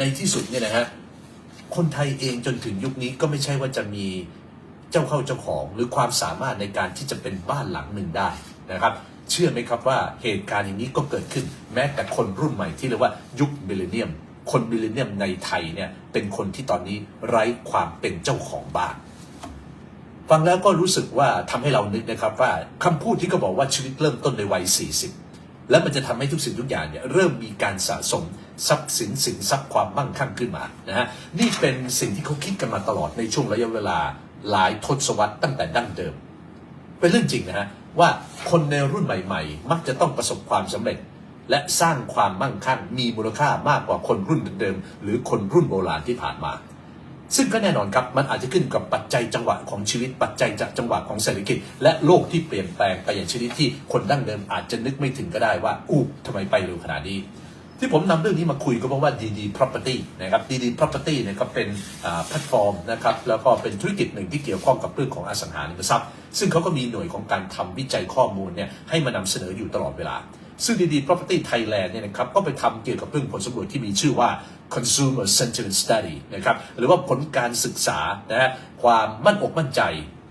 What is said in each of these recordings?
ในที่สุดเนี่ยนะฮะ คนไทยเองจนถึงยุคนี้ก็ไม่ใช่ว่าจะมีเจ้าเข้าเจ้าของหรือความสามารถในการที่จะเป็นบ้านหลังหนึ่งได้นะครับ เชื่อไหมครับว่าเหตุการณ์อย่างนี้ก็เกิดขึ้น แม้แต่คนรุ่นใหม่ที่เรียกว่ายุคมิเลเนียม คนมิเลเนียมในไทยเนี่ยเป็นคนที่ตอนนี้ไร้ความเป็นเจ้าของบ้าน ฟังแล้วก็รู้สึกว่าทำให้เรานึกนะครับว่าคำพูดที่เขาบอกว่าชีวิตเริ่มต้นในวัย40 แล้วมันจะทำให้ทุกสิ่งทุกอย่างเนี่ยเริ่มมีการสะสมทรัพย์สินสินทรัพย์ความมั่งคั่งขึ้นมานะฮะนี่เป็นสิ่งที่เขาคิดกันมาตลอดในช่วงระยะเวลาหลายทศวรรษตั้งแต่ดั้งเดิม เป็นเรื่องจริงนะฮะว่าคนในรุ่นใหม่ ๆ มักจะต้องประสบความสำเร็จ และสร้างความมั่งคั่งมีมูลค่ามากกว่าคนรุ่นเดิม หรือคนรุ่นโบราณที่ผ่านมา ซึ่งก็แน่นอนครับมันอาจจะขึ้นกับปัจจัยจังหวะของชีวิตปัจจัยจากจังหวะของเศรษฐกิจ และโลกที่เปลี่ยนแปลงไปอย่างชนิดที่คนดั้งเดิมอาจจะนึกไม่ถึงก็ได้ว่าอู้ทำไมไปเร็วขนาดนี้ที่ผมนำเรื่องนี้มาคุยก็เพราะว่า DD Property นะครับ DD Property เนี่ยก็เป็นแพลตฟอร์มนะครับแล้วก็เป็นธุรกิจหนึ่งที่เกี่ยวข้องกับเรื่องของอสังหาริมทรัพย์ ซึ่งเขาก็มีหน่วยของการทำวิจัยข้อมูลเนี่ยให้มานำเสนออยู่ตลอดเวลา ซึ่ง DD Property Thailand เนี่ยนะครับก็ไปทำเกี่ยวกับเรื่องผลสำรวจที่มีชื่อว่า Consumer Sentiment Study นะครับหรือว่าผลการศึกษานะฮะความมั่นอกมั่นใจ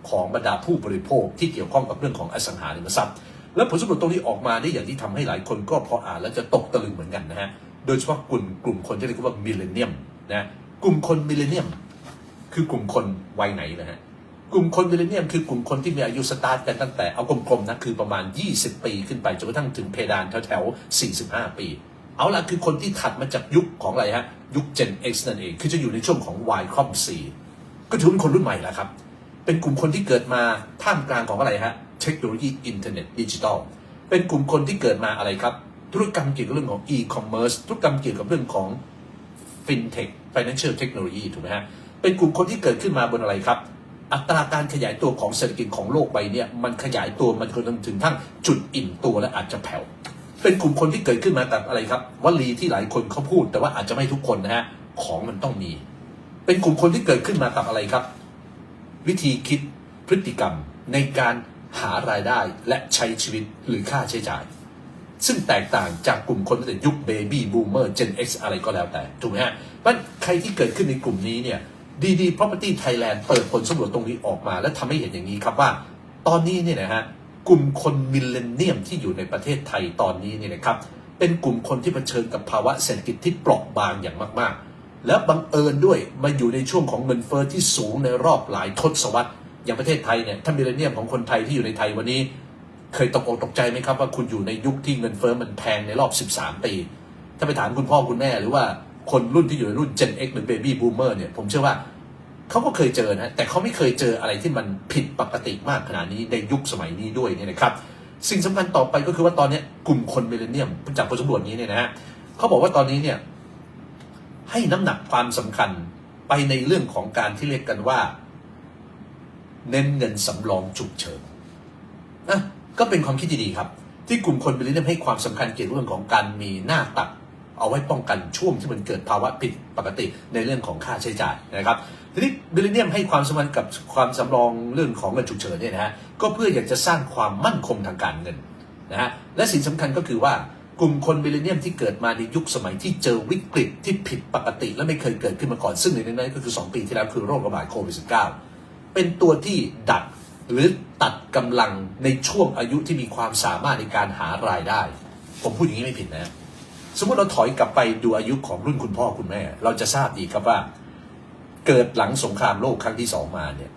ของบรรดาผู้บริโภคที่เกี่ยวข้องกับเรื่องของอสังหาริมทรัพย์ และผลสำรวจตรงนี้ออกมาได้อย่างที่ทำให้หลายคนก็พออ่านแล้วจะตกตะลึงเหมือนกันนะฮะโดยเฉพาะกลุ่มกลุ่มคนที่เรียกว่ามิเลเนียมนะกลุ่มคนมิเลเนียมคือกลุ่มคนวัยไหนนะฮะ กลุ่มคนมิเลเนียมคือกลุ่มคนที่มีอายุสตาร์ทกันตั้งแต่เอากลมๆนะคือประมาณ 20 ปีขึ้นไปจนกระทั่งถึงเพดานแถวๆ45 ปี เอาละคือคนที่ถัดมาจากยุคของอะไรฮะยุค Gen X นั่นเอง คือจะอยู่ในช่วงของ Y ครอบ C ก็ถือเป็นคนรุ่นใหม่แหละครับ เป็นกลุ่มคนที่เกิดมาท่ามกลางของอะไรฮะเทคโนโลยีอินเทอร์เน็ตดิจิทัลเป็นกลุ่มคนที่เกิดมาอะไรครับ ธุรกรรมเกี่ยวกับเรื่องของ e-commerce ธุรกรรมเกี่ยวกับเรื่องของ fintech financial technology ถูกไหมฮะเป็นกลุ่มคนที่เกิดขึ้นมาบนอะไรครับ อัตราการขยายตัวของเศรษฐกิจของโลกใบเนี้ยมันขยายตัวมันจนถึงทั้งจุดอิ่มตัวและอาจจะแผ่วเป็นกลุ่มคนที่เกิดขึ้นมาจากอะไรครับวลีที่หลายคนเขาพูด แต่ว่าอาจจะไม่ทุกคนนะฮะของมันต้องมี เป็นกลุ่มคนที่เกิดขึ้นมากับอะไรครับ วิธีคิดพฤติกรรมในการหารายได้และใช้ชีวิตหรือค่าใช้จ่าย ซึ่งแตกต่างจากกลุ่มคนตั้งแต่ยุคเบบี้บูมเมอร์เจน X อะไรก็แล้วแต่ถูกไหมฮะเพราะฉะนั้นใครที่เกิดขึ้นในกลุ่มนี้เนี่ย ดีดี property Thailand เปิดผลสำรวจตรงนี้ออกมา และทำให้เห็นอย่างนี้ครับว่า ตอนนี้เนี่ยนะฮะกลุ่มคนมิลเลนเนียมที่อยู่ในประเทศไทยตอนนี้เนี่ยนะครับเป็นกลุ่มคนที่เผชิญกับภาวะเศรษฐกิจที่เปราะบางอย่างมากๆ แล้วบังเอิญด้วยมาอยู่ในช่วงของเงินเฟ้อที่สูงในรอบหลายทศวรรษอย่างประเทศไทยเนี่ยถ้ามิลเลนเนียมของคนไทยที่อยู่ในไทยวันนี้ เคยตกอกตกใจไหมครับว่าคุณอยู่ในยุคที่เงินเฟ้อมันแพงในรอบ 13 ปี ถ้าไปถามคุณพ่อคุณแม่หรือว่าคนรุ่นที่อยู่ในรุ่น Gen X หรือ Baby Boomer เนี่ยผมเชื่อว่า เขาก็เคยเจอนะแต่เขาไม่เคยเจออะไรที่มันผิดปกติมากขนาดนี้ในยุคสมัยนี้ด้วยเนี่ยนะครับสิ่งสำคัญต่อไปก็คือว่าตอนนี้กลุ่มคนมิเลเนียมจากผลสำรวจนี้เนี่ยนะฮะเขาบอกว่าตอนนี้เนี่ยให้น้ำหนักความสำคัญไปในเรื่องของการที่เรียกกันว่า เน้นเงินสำรองฉุกเฉินอะก็เป็นความคิดที่ดีครับ ที่กลุ่มคนมิลเลนเนียมให้ความสำคัญเกี่ยวกับเรื่องของการมีหน้าตัก เอาไว้ป้องกันช่วงที่มันเกิดภาวะผิดปกติในเรื่องของค่าใช้จ่ายนะครับทีนี้มิลเนเนียมให้ความสำคัญกับความสำรองเรื่องของเงินฉุกเฉินเนี่ยนะฮะก็เพื่ออยากจะสร้างความมั่นคงทางการเงินนะฮะและสิ่งสำคัญก็คือว่ากลุ่มคนมิลเนเนียมที่เกิดมาในยุคสมัยที่เจอวิกฤตที่ผิดปกติ และไม่เคยเกิดขึ้นมาก่อนซึ่งในนั้นก็คือ 2 ปีที่แล้วคือโรคระบาดโควิด -19 เป็นตัวที่ดัดหรือตัดกำลังในช่วงอายุที่มีความสามารถในการหารายได้ ผมพูดอย่างนี้ไม่ผิดนะ สมมติเราถอยกลับไปดูอายุของรุ่นคุณพ่อคุณแม่ เราจะทราบดีครับว่า เกิดหลังสงครามโลกครั้งที่สองมาเนี่ย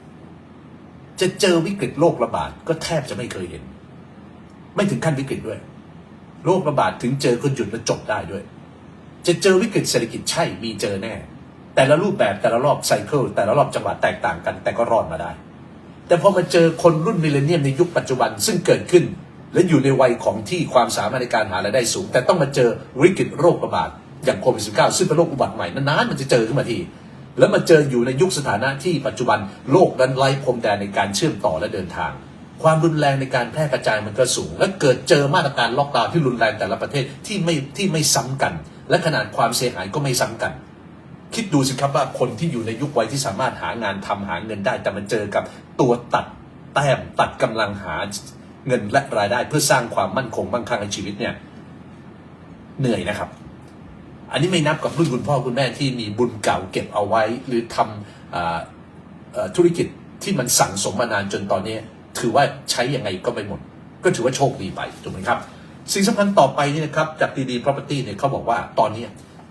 จะเจอวิกฤตโรคระบาดก็แทบจะไม่เคยเห็น ไม่ถึงขั้นวิกฤตด้วยโรคระบาดถึงเจอก็หยุดและจบได้ด้วย จะเจอวิกฤตเศรษฐกิจใช่มีเจอแน่ แต่ละรูปแบบแต่ละรอบไซเคิลแต่ละรอบจังหวะแตกต่างกัน แต่ก็รอดมาได้ แต่พอมาเจอคนรุ่นมิเลเนียมในยุคปัจจุบันซึ่งเกิดขึ้น และอยู่ในวัยของที่ความสามารถในการหารายได้สูง แต่ต้องมาเจอวิกฤตโรคระบาดอย่างโควิด -19 ซึ่งเป็นโรคอุบัติใหม่นานๆมันจะเจอขึ้นมาที แล้วมาเจออยู่ในยุคสถานะที่ปัจจุบันโลกนั้นไร้พรมแดนในการเชื่อมต่อและเดินทาง ความรุนแรงในการแพร่กระจายมันก็สูง และเกิดเจอมาตรการล็อกดาวน์ที่รุนแรงแต่ละประเทศที่ไม่ที่ไม่ซ้ำกัน และขนาดความเสียหายก็ไม่ซ้ำกัน คิดดูสิครับว่าคนที่อยู่ในยุควัยที่สามารถหางานทำหาเงินได้ แต่มันเจอกับตัวตัดแต้มตัดกำลังหา เงินและรายได้เพื่อสร้างความมั่นคงมั่งคั่งในชีวิตเนี่ยเหนื่อยนะครับ อันนี้ไม่นับกับรุ่นคุณพ่อคุณแม่ที่มีบุญเก่าเก็บเอาไว้ หรือทำออธุรกิจที่มันสั่งสมมานานจนตอนนี้ ถือว่าใช้ยังไงก็ไม่หมด ก็ถือว่าโชคดีไปถูกไหมครับ สิ่งสำคัญต่อไปนี่นะครับจากดีดี property เนี่ยเขาบอกว่าตอนนี้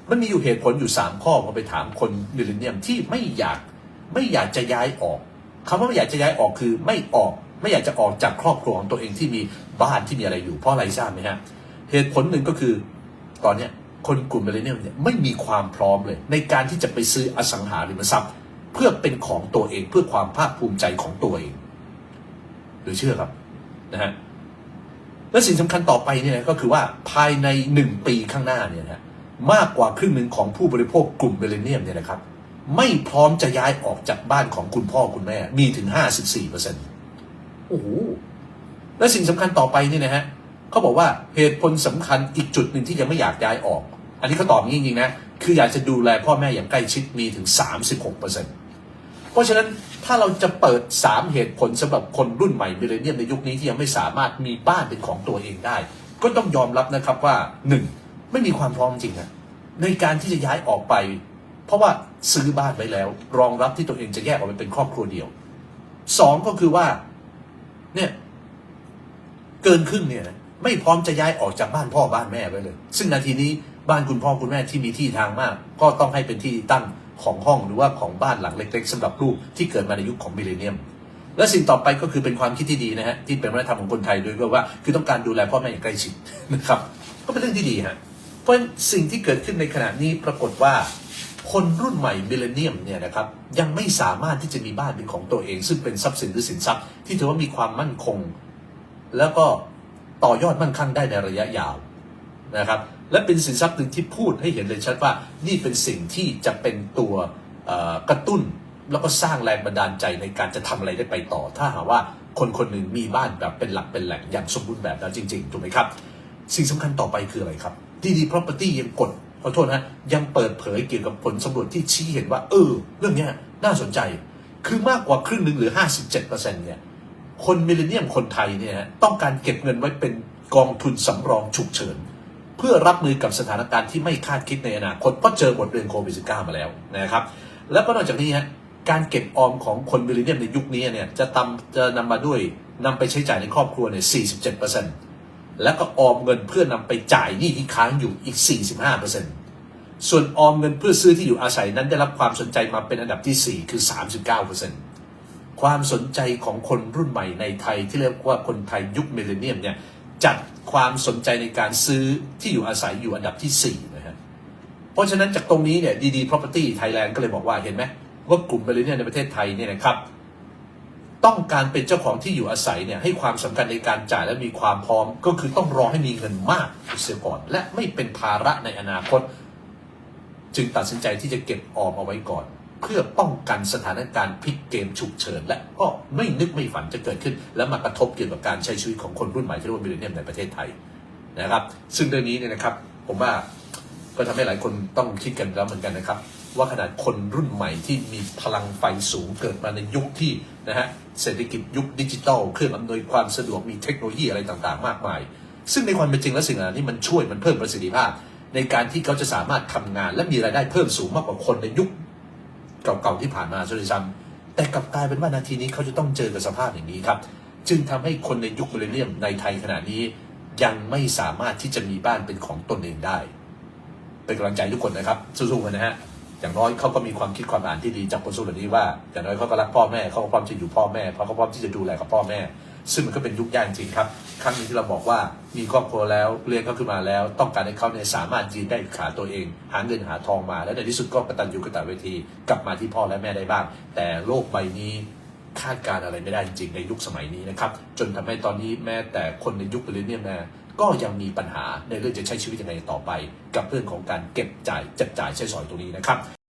มันมีอยู่เหตุผลอยู่ 3 ข้อพอไปถามคนมิลเลนเนียมที่ไม่อยากไม่อยากจะย้ายออกคำว่าไม่อยากจะย้ายออกคือไม่ออก ไม่อยากจะออกจากครอบครัวของตัวเองที่มีบ้านที่มีอะไรอยู่เพราะอะไรทราบไหมฮะเหตุผลหนึ่งก็คือตอนเนี้ยคนกลุ่มมิลเลนเนียมเนี่ยไม่มีความพร้อมเลย ในการที่จะไปซื้ออสังหาริมทรัพย์ เพื่อเป็นของตัวเองเพื่อความภาคภูมิใจของตัวเอง หรือเชื่อครับนะฮะและสิ่งสำคัญต่อไปเนี่ยก็คือว่าภายในหนึ่งปีข้างหน้าเนี่ยนะมากกว่าครึ่งหนึ่งของผู้บริโภคกลุ่มเบลเนียมเนี่ยนะครับ ไม่พร้อมจะย้ายออกจากบ้านของคุณพ่อคุณแม่มีถึง 54เปอร์เซ็นต์ อ้โหและสิ่งสำคัญต่อไปนี่นะฮะเขาบอกว่าเหตุผลสำคัญอีกจุดหนึ่งที่ยังไม่อยากย้ายออก อันนี้เขาตอบจริงๆนะคืออยากจะดูแลพ่อแม่อย่างใกล้ชิดมีถึง 36เปอร์เซ็นต์เพราะฉะนั้นถ้าเราจะเปิด 3 เหตุผลสำหรับคนรุ่นใหม่มิเลเนียมในยุคนี้ที่ยังไม่สามารถมีบ้านเป็นของตัวเองได้ ก็ต้องยอมรับนะครับว่า 1. ไม่มีความพร้อมจริงนะในการที่จะย้ายออกไป เพราะว่าซื้อบ้านไว้แล้ว รองรับที่ตัวเองจะแยกออกไปเป็นครอบครัวเดียวสองก็คือว่า เนี่ย เกินครึ่งเนี่ยนะไม่พร้อมจะย้ายออกจากบ้านพ่อบ้านแม่ไว้เลย ซึ่งนาทีนี้บ้านคุณพ่อคุณแม่ที่มีที่ทางมาก ก็ต้องให้เป็นที่ตั้งของห้องหรือว่าของบ้านหลังเล็ก ๆสำหรับลูกที่เกิดมาในยุคของมิเลเนียม และสิ่งต่อไปก็คือเป็นความคิดที่ดีนะฮะที่เป็นวัฒนธรรมของคนไทยด้วยก็ว่า คือต้องการดูแลพ่อแม่อย่างใกล้ชิดนะครับ ก็เป็นเรื่องที่ดีฮะเพราะสิ่งที่เกิดขึ้นในขณะนี้ปรากฏว่า คนรุ่นใหม่มิเลเนียมเนี่ยนะครับยังไม่สามารถที่จะมีบ้านเป็นของตัวเอง ซึ่งเป็นทรัพย์สินหรือสินทรัพย์ ที่ถือว่ามีความมั่นคง แล้วก็ต่อยอดมั่นคงได้ในระยะยาวนะครับและเป็นสินทรัพย์หนึ่งที่พูดให้เห็นเลยชัดว่านี่เป็นสิ่งที่จะเป็นตัวกระตุ้นแล้วก็สร้างแรงบันดาลใจในการจะทำอะไรได้ไปต่อ ถ้าหากว่าคนคนหนึ่งมีบ้านแบบเป็นหลักเป็นแหล่งอย่างสมบูรณ์แบบแล้วจริงๆถูกไหมครับ สิ่งสำคัญต่อไปคืออะไรครับดีดี property ยังกด ขอโทษนะยังเปิดเผยเกี่ยวกับผลสำรวจที่ชี้เห็นว่า เออ เรื่องนี้น่าสนใจ คือมากกว่าครึ่งหนึ่งหรือ 57%เนี่ย คนมิเลเนียมคนไทยเนี่ยฮะต้องการเก็บเงินไว้เป็นกองทุนสำรองฉุกเฉิน เพื่อรับมือกับสถานการณ์ที่ไม่คาดคิดในอนาคตเพราะเจอบทเรียนโควิด -19 มาแล้วนะครับ แล้วก็นอกจากนี้ฮะการเก็บออมของคนมิเลเนียมในยุคนี้เนี่ยจะตำจะนำมาด้วยนำไปใช้จ่ายในครอบครัวเนี่ย47% แล้วก็ออมเงินเพื่อนำไปจ่ายหนี้ที่ค้างอยู่อีก 45%ส่วนออมเงินเพื่อซื้อที่อยู่อาศัยนั้นได้รับความสนใจมาเป็นอันดับที่ 4 คือ 39%ความสนใจของคนรุ่นใหม่ในไทยที่เรียกว่าคนไทยยุคมิเลเนียมเนี่ยจัดความสนใจในการซื้อที่อยู่อาศัยอยู่อันดับที่4นะฮะเพราะฉะนั้นจากตรงนี้เนี่ยดีดี property Thailand ก็เลยบอกว่าเห็นไหมว่ากลุ่มมิเลเนียมในประเทศไทยเนี่ยนะครับ ต้องการเป็นเจ้าของที่อยู่อาศัยเนี่ยให้ความสำคัญในการจ่ายและมีความพร้อม ก็คือต้องรอให้มีเงินมากเสียก่อน และไม่เป็นภาระในอนาคต จึงตัดสินใจที่จะเก็บออมเอาไว้ก่อน เพื่อป้องกันสถานการณ์พลิกเกมฉุกเฉินและก็ไม่นึกไม่ฝันจะเกิดขึ้น และมากระทบเกี่ยวกับการใช้ชีวิตของคนรุ่นใหม่ที่เรียกว่ามิเลเนียมในประเทศไทยนะครับ ซึ่งเรื่องนี้เนี่ยนะครับ ผมว่าก็ทำให้หลายคนต้องคิดกันแล้วเหมือนกันนะครับ ว่าขนาดคนรุ่นใหม่ที่มีพลังไฟสูงเกิดมาในยุคที่นะฮะเศรษฐกิจยุคดิจิทัลเครื่องอำนวยความสะดวกมีเทคโนโลยีอะไรต่างๆ มากมาย ซึ่งในความเป็นจริงแล้วสิ่งเหล่านี้มันช่วยมันเพิ่มประสิทธิภาพ ในการที่เขาจะสามารถทำงาน และมีรายได้เพิ่มสูงมากกว่าคนในยุคเก่าๆที่ผ่านมาซะด้วยซ้ำแต่กลับกลายเป็นว่านาทีนี้เขาจะต้องเจอกับสภาพอย่างนี้ครับ จึงทำให้คนในยุคมิเลเนียมในไทยขณะนี้ ยังไม่สามารถที่จะมีบ้านเป็นของตนเองได้ เป็นกำลังใจทุกคนนะครับสู้ๆกันนะฮะ อย่างน้อยเขาก็มีความคิดความอ่านที่ดีจากคนส่วนนี้ว่าอย่างน้อยเขาก็รักพ่อแม่เขาก็พร้อมที่จะอยู่พ่อแม่เพราะเขาพร้อมที่จะดูแลกับพ่อแม่ ซึ่งมันก็เป็นยุคยากจริงครับ ครั้งนี้ที่เราบอกว่ามีครอบครัวแล้วเลี้ยงเขาขึ้นมาแล้ว ต้องการให้เขาเนี่ยสามารถยืนได้ขาตัวเอง หาเงินหาทองมา และในที่สุดก็กระตัญญูกระตเวทีกลับมาที่พ่อและแม่ได้บ้าง แต่โลกใบนี้คาดการอะไรไม่ได้จริงในยุคสมัยนี้นะครับจนทำให้ตอนนี้แม้แต่คนในยุคมิเลเนียมนะ ก็ยังมีปัญหาในเรื่องจะใช้ชีวิตยังไงต่อไป กับเรื่องของการเก็บจ่ายจัดจ่ายใช้สอยตรงนี้นะครับ